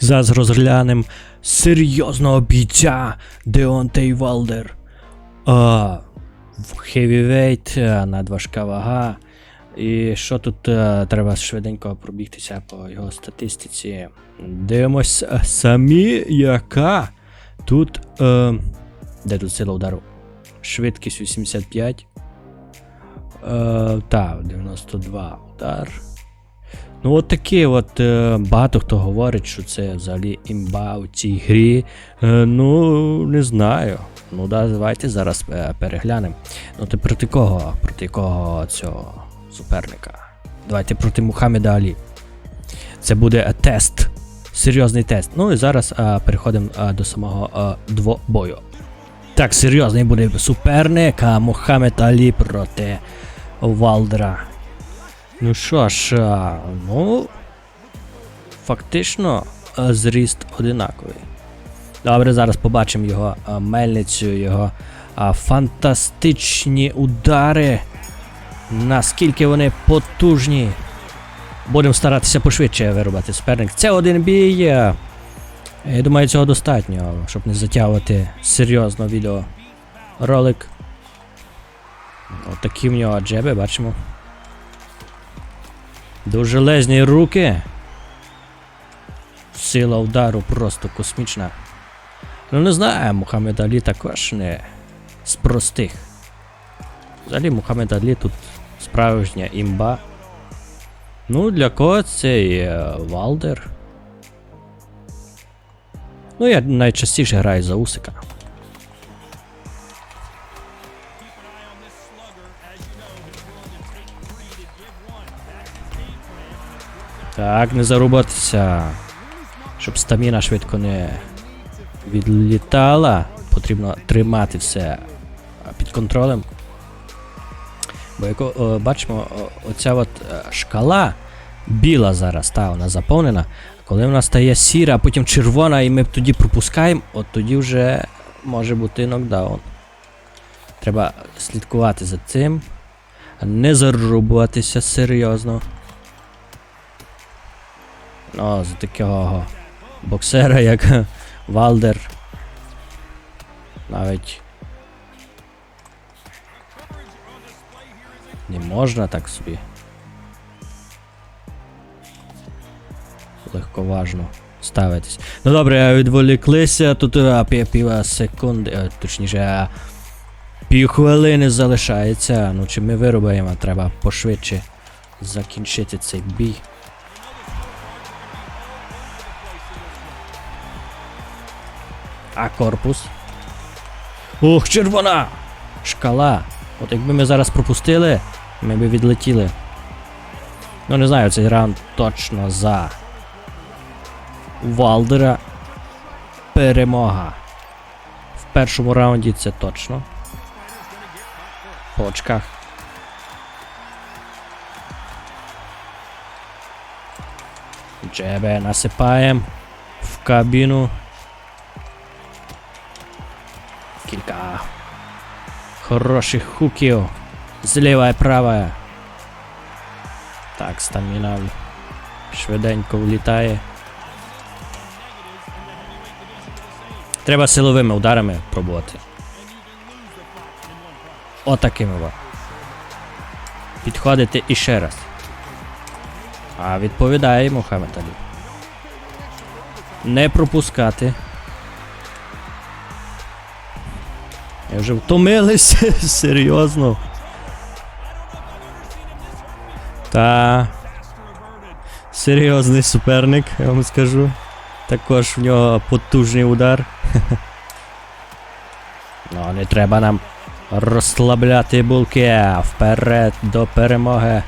Зараз розглянемо серйозного бійця Деонтей Валдер. А, хевівейт, надважка вага. І що тут е, треба швиденько пробігтися по його статистиці. Дивимось самі, яка тут. Е, де тут сила удару? Швидкість 85. Е, так, 92 удар. Ну, от такі от е, багато хто говорить, що це взагалі імба у цій грі. Е, ну, не знаю. Ну, да, давайте зараз е, переглянемо. Ну, ти проти кого? Проти кого цього суперника? Давайте проти Мухаммеда Алі. Це буде е, тест. Серйозний тест. Ну і зараз е, переходимо е, до самого е, двобою. Так, серйозний буде суперник, а Мухаммед Алі проти Валдера. Ну що ж, ну. Фактично зріст одинаковий. Добре, зараз побачимо його мельницю, його фантастичні удари. Наскільки вони потужні. Будемо старатися пошвидше вирубати суперник. Це один бій. е. Я думаю, цього достатньо, щоб не затягувати серйозно відео. Ролик. Отакі в нього джеби, бачимо. Дуже лезні руки. Сила удару просто космічна. Ну не знаю, Мухаммед Алі також не з простих. Взагалі Мухаммед Алі тут справжня імба. Ну, для кого цей е, Валдер? Ну, я найчастіше граю за Усика. Так, не зарубатися. Щоб стаміна швидко не відлітала, потрібно тримати все під контролем. Бо як бачимо, оця от е, шкала біла зараз, та, вона заповнена. Коли вона стає сіра, а потім червона, і ми тоді пропускаємо, от тоді вже може бути нокдаун. Треба слідкувати за цим. Не зарубуватися серйозно. О, за такого боксера, як Валдер. Навіть. Не можна так собі. Легковажно ставитись. Ну добре, відволіклися, тут а, пі- пів секунди, а, точніше, а, півхвилини залишається. Ну чи ми вирубаємо, треба пошвидше закінчити цей бій. А корпус. Ух, червона! Шкала. От якби ми зараз пропустили, ми би відлетіли. Ну не знаю, цей раунд точно за Валдера. Перемога. В першому раунді це точно. По очках. Джебе насипаємо в кабіну. Кілька хороших хуків. Зліва і права. Так, стаміна швиденько влітає. Треба силовими ударами пробувати. Отакими во. Підходити іще раз. А відповідає Мухаммед Алі. Не пропускати. Я вже втомилися, серйозно. Та. Серйозний суперник, я вам скажу. Також в нього потужний удар. Ну, не треба нам розслабляти булки. Вперед до перемоги.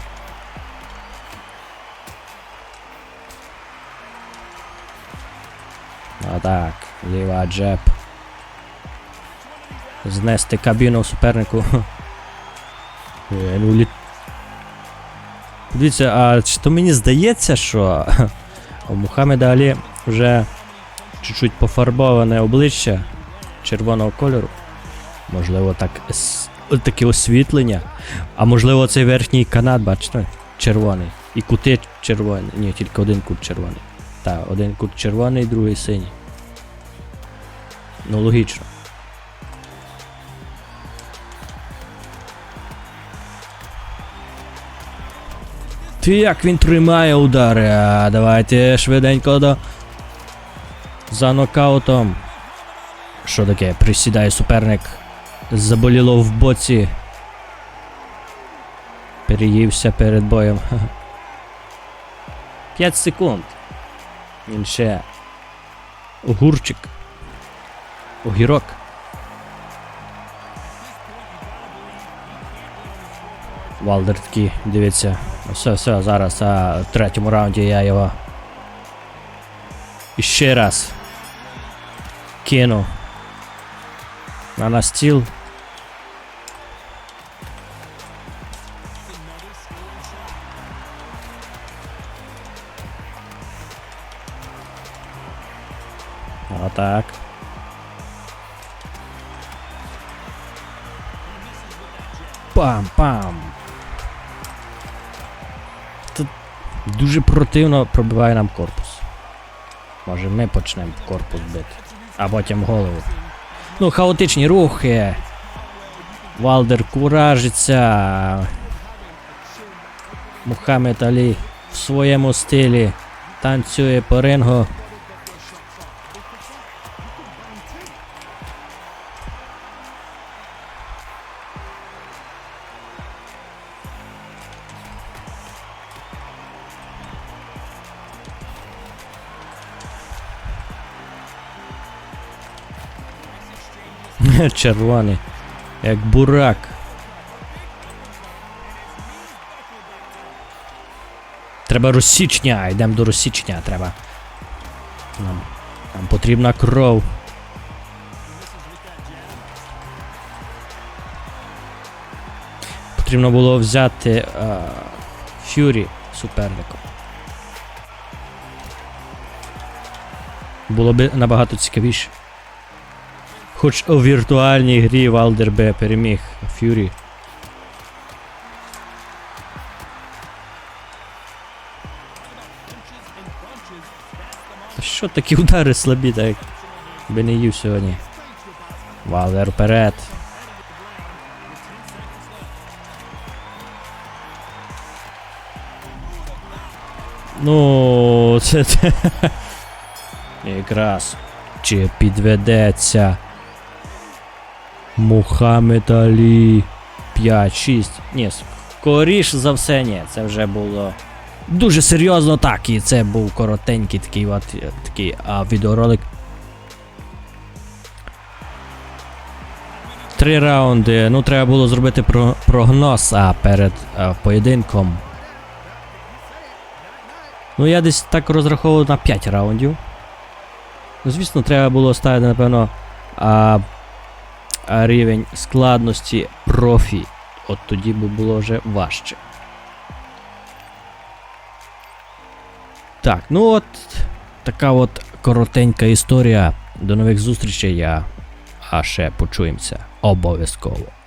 Отак, ліва джеб. Знести кабіну супернику. Е, ну. Дивіться, а чи то мені здається, що у Мухаммеда Алі вже чуть-чуть пофарбоване обличчя червоного кольору. Можливо, так таке освітлення. А можливо, цей верхній канат, бачите, червоний. І кути червоні. Ні, тільки один кут червоний. Так, один кут червоний, другий синій. Ну, логічно. Ти як він тримає удари? А, давайте швиденько до. За нокаутом. Що таке? Присідає суперник. Заболіло в боці. Переївся перед боєм. 5 секунд. Він ще. Огурчик. Огірок. Валдер такий, дивіться. Все, все, зараз а, в третьому раунді я його. І ще раз. Кину. На настіл. Отак. Пам-пам. Дуже противно пробиває нам корпус. Може ми почнемо корпус бити. А потім голову. Ну, хаотичні рухи. Валдер куражиться. Мухаммед Алі в своєму стилі танцює по рингу. Червоний. Як бурак. Треба розсічня, йдемо до розсічня, треба. Нам, нам потрібна кров. Потрібно було взяти а, Фюрі суперником. Було б набагато цікавіше. Хоч у віртуальній грі Валдер би переміг Фюрі. Що такі удари слабі, так би не їв сьогодні. Валдер вперед. Ну, це. Якраз. Чи підведеться Мухаммед Алі 5-6. Ні, скоріш за все, ні. Це вже було дуже серйозно так. І це був коротенький такий от, е, такий а, відеоролик. Три раунди. Ну, треба було зробити про- прогноз а, перед а, поєдинком. Ну, я десь так розраховував на 5 раундів. Ну, звісно, треба було ставити, напевно, а рівень складності профі. От тоді би було вже важче. Так, ну от така от коротенька історія. До нових зустрічей. Я а ще почуємося обов'язково.